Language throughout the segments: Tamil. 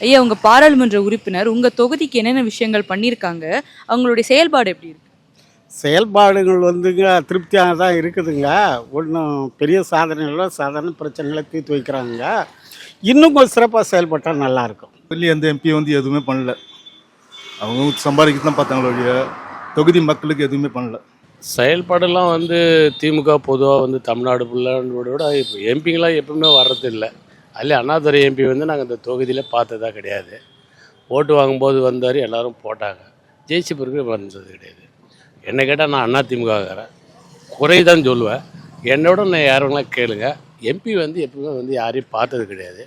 ஐயா உங்க பாராளுமன்ற உறுப்பினர் உங்க தொகுதிக்கு என்னென்ன விஷயங்கள் பண்ணியிருக்காங்க? அவங்களுடைய செயல்பாடு எப்படி இருக்கு? செயல்பாடுகள் வந்துங்க திருப்தியாக தான் இருக்குதுங்க. ஒன்றும் பெரிய சாதனைகளோ சாதாரண பிரச்சனைகளை தீர்த்து வைக்கிறாங்க. இன்னும் கொஞ்சம் சிறப்பாக செயல்பட்டால் நல்லாயிருக்கும் வெளியே எந்த எம்பி வந்து எதுவுமே பண்ணல. அவங்க சம்பாதிக்க தான் பார்த்தாங்களோ ஒழிய தொகுதி மக்களுக்கு எதுவுமே பண்ணல. செயல்பாடெல்லாம் வந்து திமுக பொதுவாக வந்து தமிழ்நாடு ஃபுல்லாக விட இப்போ எம்பிங்களாம் எப்பவுமே வர்றதில்லை. அதில் அண்ணாதுரை எம்பி வந்து நாங்கள் இந்த தொகுதியில் பார்த்ததா கிடையாது. ஓட்டு வாங்கும்போது வந்தார் எல்லோரும் போட்டாங்க. ஜெயிச்சு பிறகு வந்தது கிடையாது. என்னை கேட்டால் நான் அண்ணா குறை தான் சொல்லுவேன். என்னோட நான் யாரெல்லாம் கேளுங்க. எம்பி வந்து எப்பவுமே வந்து யாரையும் பார்த்தது கிடையாது.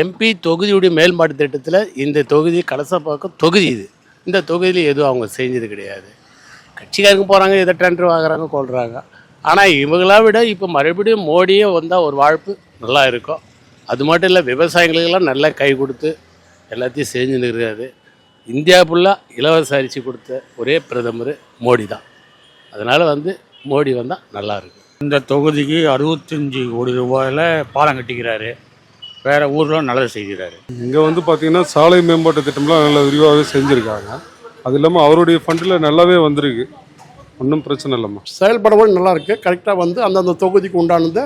எம்பி தொகுதியுடைய மேல்மாட்டு திட்டத்தில் இந்த தொகுதி கலசப்பாக்கம் தொகுதி இது. இந்த தொகுதியில் எதுவும் அவங்க செஞ்சது கிடையாது. கட்சிக்காரங்க போகிறாங்க எதை டெண்டர் வாங்குறாங்க கொள்கிறாங்க ஆனால் இவங்களா விட இப்போ மறுபடியும் மோடியே வந்தால் ஒரு வாழ்ப்பு நல்லா இருக்கும். அது மட்டும் இல்லை விவசாயிகளுக்கெல்லாம் நல்லா கை கொடுத்து எல்லாத்தையும் செஞ்சுன்னு இருக்காரு இந்தியா ஃபுல்லாக இலவச அரிசி கொடுத்த ஒரே பிரதமர் மோடி தான். அதனால் வந்து மோடி வந்தால் நல்லாயிருக்கும் இந்த தொகுதிக்கு அறுபத்தஞ்சி கோடி ரூபாயில் பாலம் கட்டிக்கிறாரு. வேற ஊரில் நல்லது செய்கிறாரு. இங்கே வந்து பார்த்தீங்கன்னா சாலை மேம்பாட்டு திட்டம்லாம் நல்லா விரிவாகவே செஞ்சுருக்காங்க. அது இல்லாமல் அவருடைய ஃபண்டில் நல்லாவே வந்திருக்கு. ஒன்றும் பிரச்சனை இல்லைம்மா. செயல்படவும் நல்லா இருக்கு. கரெக்டாக வந்து அந்தந்த தொகுதிக்கு உண்டானதை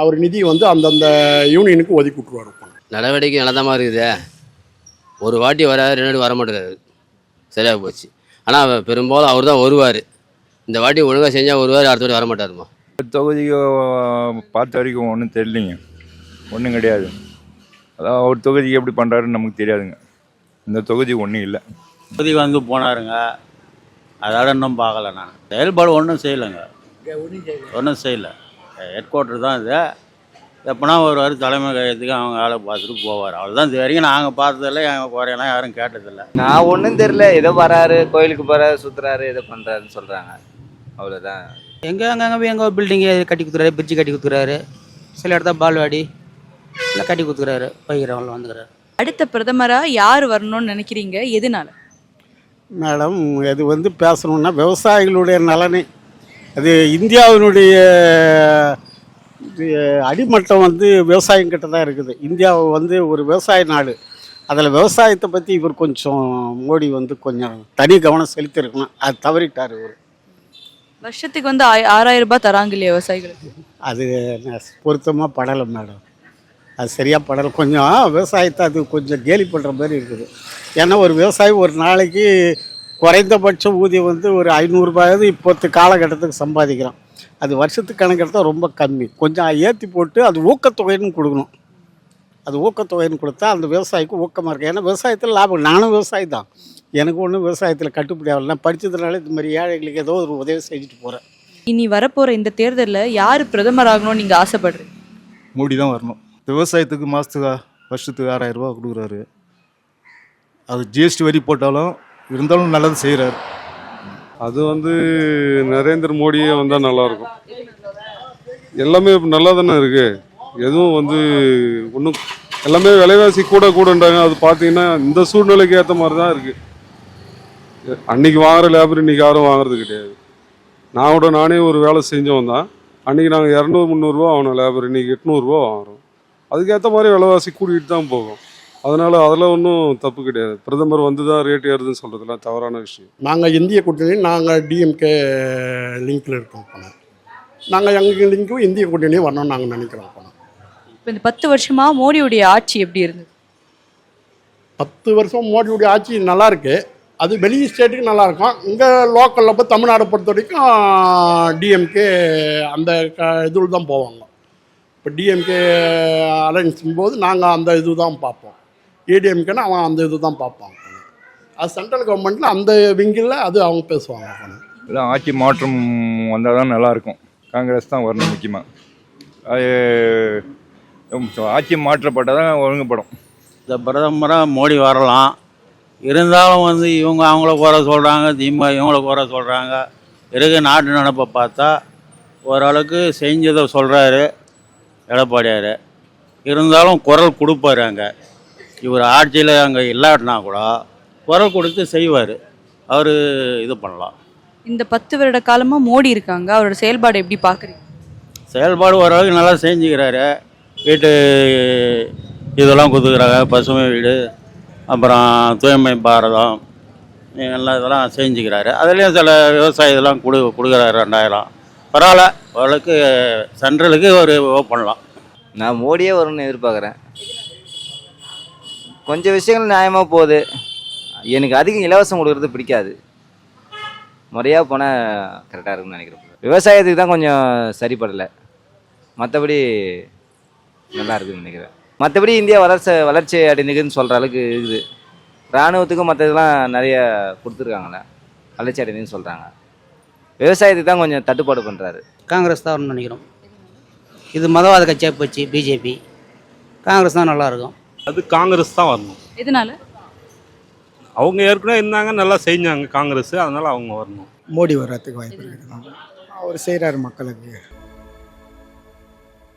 அவர் நிதி வந்து அந்தந்த யூனியனுக்கு ஒதுக்கி விட்ருவார் நடவடிக்கை நல்லதமாக இருக்குதே. ஒரு வாட்டி வராது ரெண்டு வாட்டி வர மாட்டேங்கிறாரு சரியாக போச்சு. ஆனால் பெரும்பாலும் அவர் தான் வருவார். இந்த வாட்டி ஒழுங்காக செஞ்சால் வருவார் அடுத்த வாட்டி வர மாட்டாருமா தொகுதிக்கு பார்த்த வரைக்கும் ஒன்றும் தெரியலிங்க. ஒன்றும் கிடையாது. அதான் ஒரு தொகுதிக்கு எப்படி பண்ணுறாருன்னு நமக்கு தெரியாதுங்க. இந்த தொகுதி ஒன்றும் இல்லை. தொகுதி வந்து போனாருங்க. அதோட இன்னும் பார்க்கல நான். செயல்பாடு ஒன்றும் செய்யலைங்க. ஒன்றும் செய்யலை. ஹெட் குவார்ட்டர் தான் இது. எப்போனா வருவார் தலைமை கழகத்துக்கு அவங்க வேலை பார்த்துட்டு போவார். அவ்வளோதான் இது வரைக்கும் நாங்கள் பார்த்ததில்ல எங்கள் குறையெல்லாம் யாரும் கேட்டதில்லை. நான் ஒன்றும் தெரியல. ஏதோ வராரு கோயிலுக்கு போறாரு சுத்துறாரு ஏதோ பண்றாருன்னு சொல்றாங்க. அவ்வளோதான் எங்கே அங்கங்கே போய் எங்கே பில்டிங்கு கட்டி கொடுத்துறாரு பிரிட்ஜு கட்டி கொடுத்துறாரு சில இடத்த பால்வாடி இல்லை கட்டி கொடுத்துறாரு போய்க்கிறவங்க வந்துக்கிறாரு. அடுத்த பிரதமரா யார் வரணும்னு நினைக்கிறீங்க? எதனால? மேடம் இது வந்து பேசணுன்னா விவசாயிகளுடைய நலனை. அது இந்தியாவினுடைய அடிமட்டம் வந்து விவசாயம் கிட்ட தான் இருக்குது. இந்தியா வந்து ஒரு விவசாய நாடு. அதில் விவசாயத்தை பற்றி இவர் கொஞ்சம் மோடி வந்து கொஞ்சம் தனி கவனம் செலுத்தியிருக்கணும் அது தவறிட்டார் இவர். வருஷத்துக்கு வந்து ஆறாயிரம் ரூபாய் தராங்க இல்லையா விவசாயிகளுக்கு? அது பொருத்தமாக படலை மேடம். அது சரியாக படலை. கொஞ்சம் விவசாயத்தை அது கொஞ்சம் கேலி பண்ணுற மாதிரி இருக்குது. ஏன்னா ஒரு விவசாயி ஒரு நாளைக்கு குறைந்தபட்ச ஊதியம் வந்து ஒரு ஐநூறுரூபாயாவது இப்போத்து காலகட்டத்துக்கு சம்பாதிக்கிறான் அது வருஷத்துக்கு கணக்கெடுத்தா ரொம்ப கம்மி. கொஞ்சம் ஏற்றி போட்டு அது ஊக்கத்தொகைன்னு கொடுக்கணும். அது ஊக்கத்தொகைன்னு கொடுத்தா அந்த விவசாயிக்கு ஊக்கமாக இருக்கும். ஏன்னா விவசாயத்தில் லாபம். நானும் விவசாயி தான். எனக்கு ஒன்றும் விவசாயத்தில் கட்டுப்படி ஆகல. நான் படித்ததுனால இந்த மாதிரி ஏழைகளுக்கு ஏதோ ஒரு உதவி செஞ்சுட்டு போகிறேன் இனி வரப்போற இந்த தேர்தல்ல யார் பிரதமர் ஆகணும்னு நீங்க ஆசைப்படுறீங்க? மோடி தான் வரணும். விவசாயத்துக்கு மாதத்துக்கு வருஷத்துக்கு ஆறாயிரம் ரூபாய் கொடுக்குறாரு. அது ஜிஎஸ்டி வரி போட்டாலும் இருந்தாலும் நல்லது செய்கிறாரு அது வந்து நரேந்திர மோடியே வந்தால் நல்லாயிருக்கும் எல்லாமே நல்லா தானே இருக்கு. எதுவும் வந்து ஒன்றும் எல்லாமே விலைவாசி கூட கூடன்றாங்க. அது பார்த்தீங்கன்னா இந்த சூழ்நிலைக்கு ஏற்ற மாதிரி தான் இருக்குது அன்னைக்கு வாங்குற லேபர் இன்னைக்கு யாரும் வாங்குறது கிடையாது. நான் கூட நானே ஒரு வேலை செஞ்சவன் தான். அன்னைக்கு நாங்கள் இரநூறு முந்நூறுரூவா வாங்கினோம் லேபர். இன்னைக்கு எட்நூறுரூவா வாங்குறோம். அதுக்கேற்ற மாதிரி விலைவாசி கூட்டிகிட்டு தான் போகும். அதனால அதில் ஒன்றும் தப்பு கிடையாது. பிரதமர் வந்து தான் ரேட் ஏறுதுன்னு சொல்றதுலாம் தவறான விஷயம். நாங்கள் இந்திய கூட்டணி நாங்கள் டிஎம்கே லிங்க்கில் இருக்கோம் போனோம் நாங்கள் எங்கள் லிங்க்கும் இந்திய கூட்டணியும் வரணும்னு நாங்கள் நினைக்கிறோம் போனோம் இப்போ இந்த பத்து வருஷமா மோடியுடைய ஆட்சி எப்படி இருந்தது? பத்து வருஷம் மோடியுடைய ஆட்சி நல்லா இருக்கு. அது வெளி ஸ்டேட்டுக்கு நல்லா இருக்கும். இங்கே லோக்கலில் போய் தமிழ்நாடை பொறுத்த வரைக்கும் டிஎம்கே அந்த க இதில் தான் போவாங்க. இப்போ டிஎம்கே அலைன்ஸ் போது நாங்கள் அந்த இது தான் பார்ப்போம். ஏடிஎம்கேனா அவன் அந்த இது தான் பார்ப்பான். அது சென்ட்ரல் கவர்மெண்ட்டில் அந்த விங்கில் அது அவங்க பேசுவாங்க அவனு. எல்லாம் ஆட்சி மாற்றம் வந்தால் தான் நல்லாயிருக்கும். காங்கிரஸ் தான் வரணும் முக்கியமாக அது ஆட்சி மாற்றப்பட்டால் தான் ஒழுங்குபடும். இந்த பிரதமராக மோடி வரலாம். இருந்தாலும் வந்து இவங்க அவங்கள குறை சொல்கிறாங்க திமுக இவங்கள குறை சொல்கிறாங்க இருக்க நாட்டு நடப்பை பார்த்தா ஓரளவுக்கு செஞ்சதை சொல்கிறாரு எடப்பாடியார். இருந்தாலும் குரல் கொடுப்பாரு அங்கே. இவர் ஆட்சியில் அங்கே இல்லாட்டினா கூட குரல் கொடுத்து செய்வார். அவர் இது பண்ணலாம். இந்த பத்து வருட காலமா மோடி இருக்காங்க. அவரோட செயல்பாடு எப்படி பாக்குறீங்க? செயல்பாடு ஓரளவுக்கு நல்லா செஞ்சுக்கிறாரு. வீட்டு இதெல்லாம் கொடுத்துக்கிறாங்க பசுமை வீடு அப்புறம் தூய்மை பாரதம் எல்லாம் இதெல்லாம் செஞ்சுக்கிறாரு. அதுலேயும் சில விவசாய இதெல்லாம் கொடு கொடுக்குறாரு ரெண்டாயிரம். பரவாயில்ல. ஓரளவுக்கு சென்ட்ரலுக்கு ஒரு பண்ணலாம். நான் மோடியே வரும்னு எதிர்பார்க்குறேன். கொஞ்சம் விஷயங்கள் நியாயமாக போகுது. எனக்கு அதிகம் இலவசம் கொடுக்கறது பிடிக்காது. முறையாக போனால் கரெக்டாக இருக்கும்னு நினைக்கிறேன். விவசாயத்துக்கு தான் கொஞ்சம் சரிப்படலை. மற்றபடி நல்லா இருக்குதுன்னு நினைக்கிறேன். மற்றபடி இந்தியா வளர்ச்சி வளர்ச்சி அடைந்துக்குன்னு சொல்கிற அளவுக்கு இருக்குது. இராணுவத்துக்கும் மற்றதெல்லாம் நிறைய கொடுத்துருக்காங்களே வளர்ச்சி அடைந்துன்னு சொல்கிறாங்க விவசாயத்துக்கு தான் கொஞ்சம் தட்டுப்பாடு பண்ணுறாரு காங்கிரஸ் தான் நினைக்கிறோம். இது மதவாத கட்சியாக போச்சு பிஜேபி. காங்கிரஸ் தான் நல்லாயிருக்கும் அது காங்கிரஸ் தான் வரணும். எதனால? அவங்க ஏற்கனவே இருந்தாங்க நல்லா செஞ்சாங்க காங்கிரஸ் அதனால அவங்க வரணும். மோடி வர்றதுக்கு வாய்ப்பு இருக்குது அவர் செய்கிறாரு மக்களுக்கு.